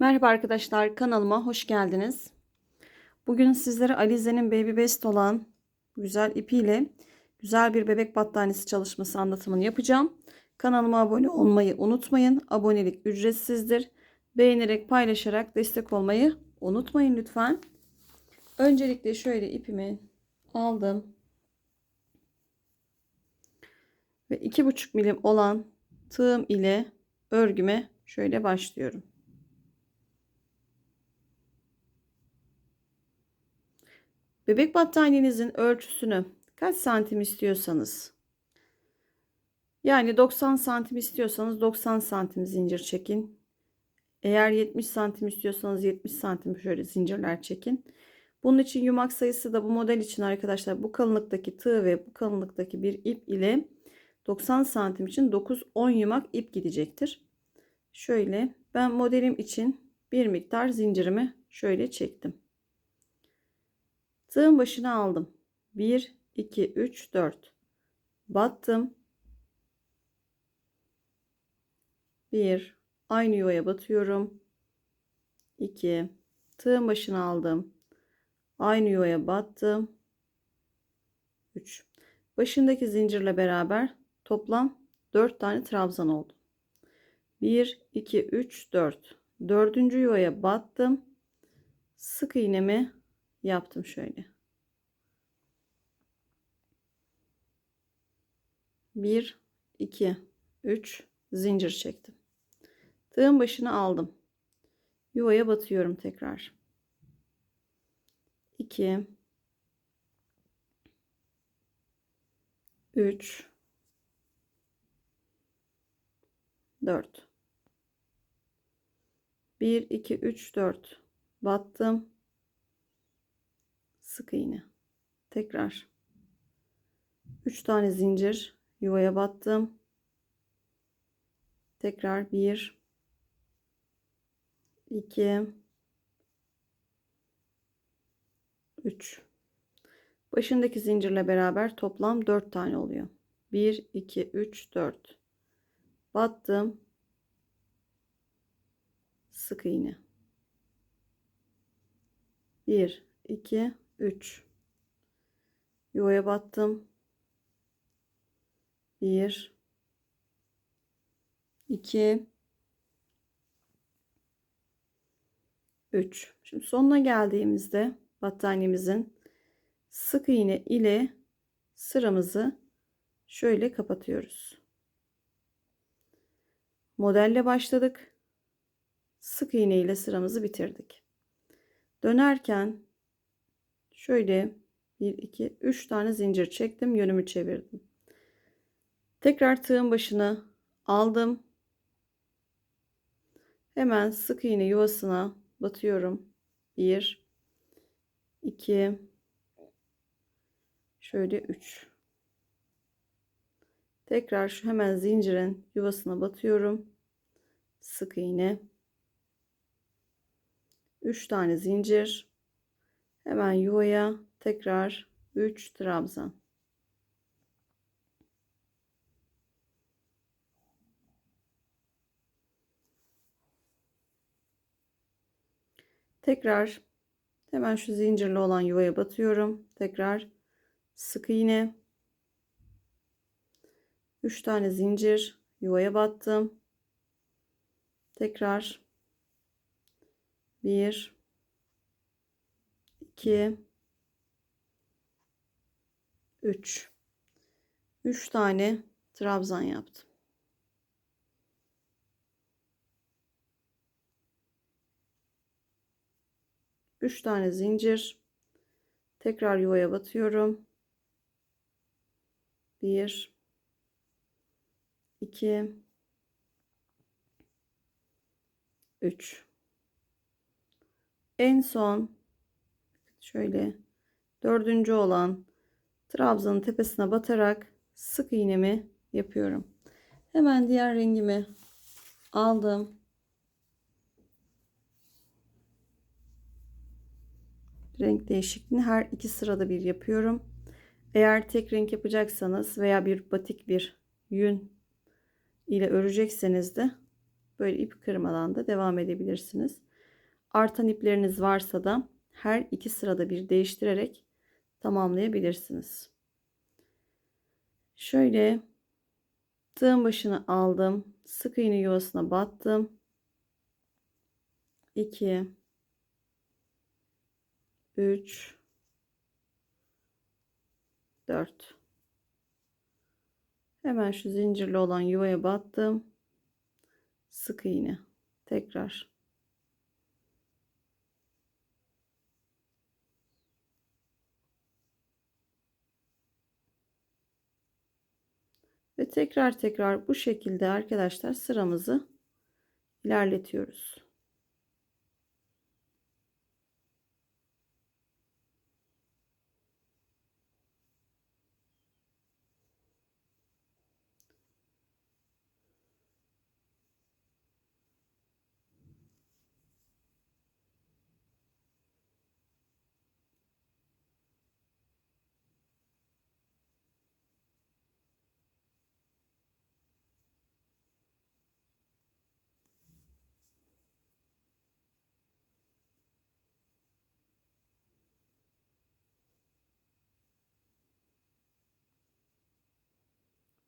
Merhaba arkadaşlar kanalıma hoş geldiniz. Bugün sizlere Alize'nin Baby Best olan güzel ipiyle güzel bir bebek battaniyesi çalışması anlatımını yapacağım. Kanalıma abone olmayı unutmayın. Abonelik ücretsizdir. Beğenerek paylaşarak destek olmayı unutmayın lütfen. Öncelikle şöyle ipimi aldım. Ve iki buçuk milim olan tığım ile örgüme şöyle başlıyorum. Bebek battaniyenizin ölçüsünü kaç santim istiyorsanız yani 90 santim istiyorsanız 90 santim zincir çekin. Eğer 70 santim istiyorsanız 70 santim şöyle zincirler çekin. Bunun için yumak sayısı da bu model için arkadaşlar bu kalınlıktaki tığ ve bu kalınlıktaki bir ip ile 90 santim için 9-10 yumak ip gidecektir. Şöyle ben modelim için bir miktar zincirimi şöyle çektim. Tığın başına aldım. 1, 2, 3, 4. Battım. 1. Aynı yuvaya batıyorum. 2. Tığın başına aldım. Aynı yuvaya battım. 3. Başındaki zincirle beraber toplam 4 tane trabzan oldu. 1, 2, 3, 4. Dördüncü yuvaya battım. Sık iğnemi yaptım şöyle. Bir, iki, üç zincir çektim. Tığın başını aldım. Yuvaya batıyorum tekrar. 2 3 4 1 2 3 4 battım sık iğne. Tekrar. 3 tane zincir yuvaya battım. Tekrar 1 2 3 başındaki zincirle beraber toplam 4 tane oluyor. 1 2 3 4 battım. Sık iğne. 1 2 3 yuvaya battım. 1 2 3 şimdi sonuna geldiğimizde battaniyemizin sık iğne ile sıramızı şöyle kapatıyoruz. Modelle başladık. Sık iğne ile sıramızı bitirdik. Dönerken şöyle 1 2 3 tane zincir çektim yönümü çevirdim. Tekrar tığın başını aldım. Hemen sık iğne yuvasına batıyorum. 1 2 şöyle 3 tekrar şu hemen zincirin yuvasına batıyorum. Sık iğne. 3 tane zincir hemen yuvaya tekrar 3 trabzan. Tekrar hemen şu zincirli olan yuvaya batıyorum. Tekrar sık iğne. 3 tane zincir yuvaya battım. Tekrar 1 2 3 3 tane trabzan yaptım. Üç tane zincir. Tekrar yuvaya batıyorum. Bir, iki, üç. En son şöyle dördüncü olan trabzanın tepesine batarak sık iğnemi yapıyorum. Hemen diğer rengimi aldım. Renk değişikliğini her iki sırada bir yapıyorum. Eğer tek renk yapacaksanız veya bir batik bir yün ile örecekseniz de böyle ip kırmadan da devam edebilirsiniz. Artan ipleriniz varsa da her iki sırada bir değiştirerek tamamlayabilirsiniz. Şöyle tığın başını aldım. Sık iğne yuvasına battım. 2 3 4 Hemen şu zincirli olan yuvaya battım. Sık iğne. Tekrar. Tekrar tekrar bu şekilde arkadaşlar sıramızı ilerletiyoruz.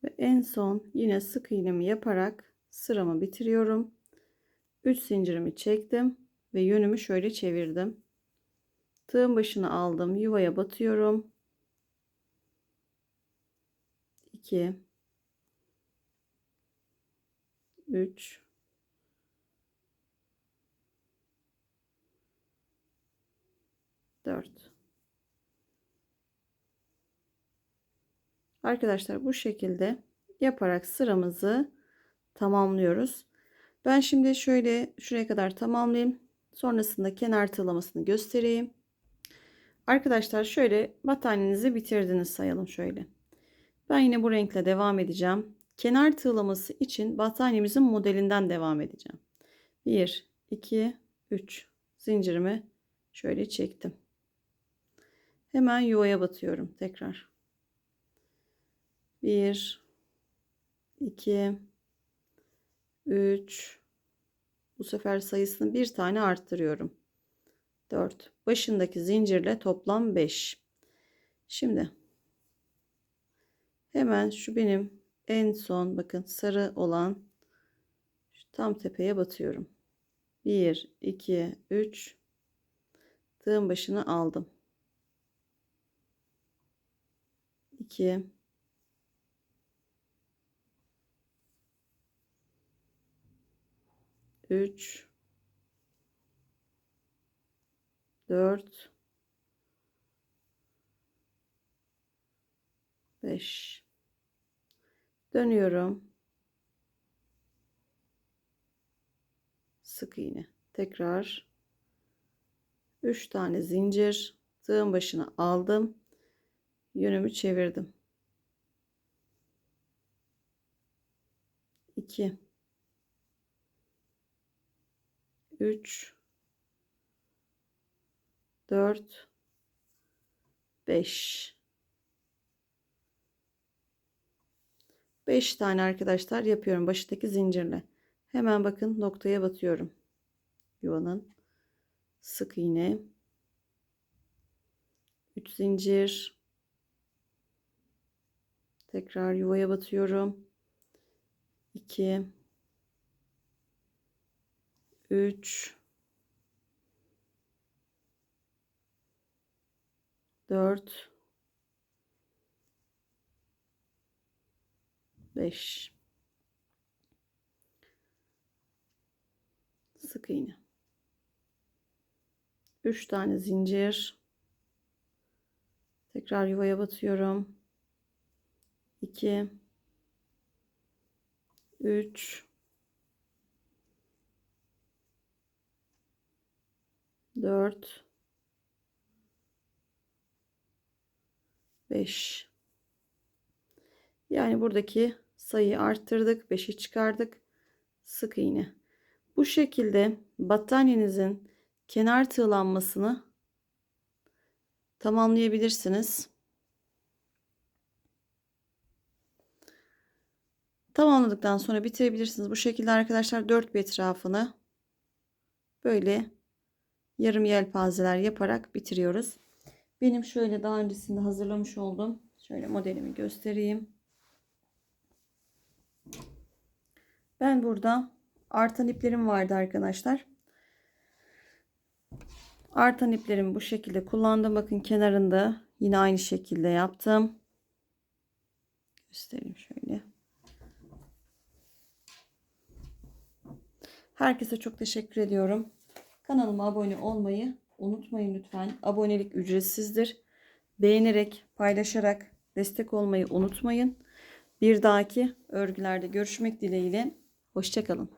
Ve en son yine sık iğnemi yaparak sıramı bitiriyorum. 3 zincirimi çektim ve yönümü şöyle çevirdim. Tığın başını aldım. Yuvaya batıyorum. 2 3 4 Arkadaşlar bu şekilde yaparak sıramızı tamamlıyoruz. Ben şimdi şöyle şuraya kadar tamamlayayım. Sonrasında kenar tığlamasını göstereyim. Arkadaşlar şöyle battaniyenizi bitirdiniz sayalım şöyle. Ben yine bu renkle devam edeceğim. Kenar tığlaması için battaniyemizin modelinden devam edeceğim. 1, 2, 3 zincirimi şöyle çektim. Hemen yuvaya batıyorum tekrar. 1 2 3 bu sefer sayısını bir tane arttırıyorum. 4 başındaki zincirle toplam 5. Şimdi hemen şu benim en son bakın sarı olan şu tam tepeye batıyorum. 1 2 3 tığın başını aldım. 2 3 4 5 dönüyorum. Sık iğne. Tekrar. 3 tane zincir. Tığın başına aldım. Yönümü çevirdim. 2 3 4 5 5 tane arkadaşlar yapıyorum baştaki zincirle. Hemen bakın noktaya batıyorum. Yuvanın sık iğne 3 zincir tekrar yuvaya batıyorum. 2 3 4 5 sık iğne. 3 tane zincir. Tekrar yuvaya batıyorum. 2 3 4 5 yani buradaki sayıyı arttırdık 5'i çıkardık. Sık iğne. Bu şekilde battaniyenizin kenar tığlanmasını tamamlayabilirsiniz. Tamamladıktan sonra bitirebilirsiniz. Bu şekilde arkadaşlar dört bir etrafını böyle yarım yelpazeler yaparak bitiriyoruz. Benim şöyle daha öncesinde hazırlamış olduğum şöyle modelimi göstereyim. Ben burada artan iplerim vardı arkadaşlar. Artan iplerimi bu şekilde kullandım. Bakın kenarında yine aynı şekilde yaptım. Göstereyim şöyle. Herkese çok teşekkür ediyorum. Kanalıma abone olmayı unutmayın lütfen. Abonelik ücretsizdir. Beğenerek, paylaşarak destek olmayı unutmayın. Bir dahaki örgülerde görüşmek dileğiyle. Hoşçakalın.